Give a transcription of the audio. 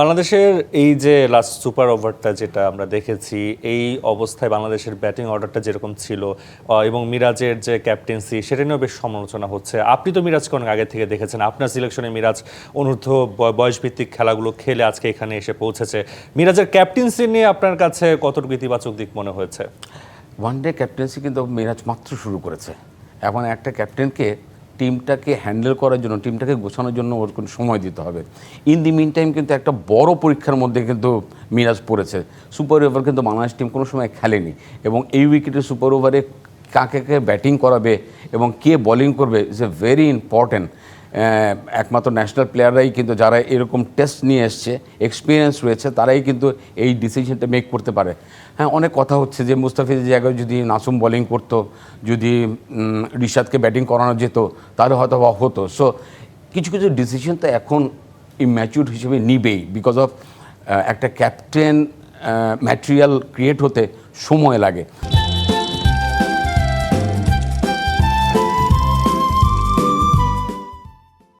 বাংলাদেশের এই যে লাস্ট সুপার ওভারটা যেটা আমরা দেখেছি, এই অবস্থায় বাংলাদেশের ব্যাটিং অর্ডারটা যেরকম ছিল এবং মিরাজের যে ক্যাপ্টেন্সি সেটা নিয়েও বেশ সমালোচনা হচ্ছে। আপনি তো মিরাজকে অনেক আগে থেকে দেখেছেন, আপনার সিলেকশনে মিরাজ অনূর্ধ্ব বয়সভিত্তিক খেলাগুলো খেলে আজকে এখানে এসে পৌঁছেছে। মিরাজের ক্যাপ্টেন্সি নিয়ে আপনার কাছে কতটুকু ইতিবাচক দিক মনে হয়েছে? ওয়ান ডে ক্যাপ্টেন্সি কিন্তু মিরাজ মাত্র শুরু করেছে। এখন একটা ক্যাপ্টেনকে টিমটাকে হ্যান্ডেল করার জন্য, টিমটাকে গোছানোর জন্য ওর কোনো সময় দিতে হবে। ইন দি মিন টাইম কিন্তু একটা বড় পরীক্ষার মধ্যে কিন্তু মিরাজ পড়েছে। সুপার ওভার কিন্তু বাংলাদেশ টিম কোনো সময় খেলেনি এবং এই উইকেটে সুপার ওভারে কাকে কে ব্যাটিং করাবে এবং কে বলিং করবে ইজ এ ভেরি ইম্পর্ট্যান্ট একমাত্র ন্যাশনাল প্লেয়াররাই কিন্তু যারা এরকম টেস্ট নিয়ে এসছে এক্সপিরিয়েন্স রয়েছে, তারাই কিন্তু এই ডিসিশনটা মেক করতে পারে। হ্যাঁ অনেক কথা হচ্ছে যে মুস্তাফিজের জায়গায় যদি নাসুম বোলিং করতো, যদি রিশাদকে ব্যাটিং করানো যেত, তাহলে হয়তো বা হতো। সো কিছু কিছু ডিসিশন তো এখন ইম্যাচিউর হিসেবে নিবেই বিকজ অফ একটা ক্যাপ্টেন ম্যাটেরিয়াল ক্রিয়েট হতে সময় লাগে।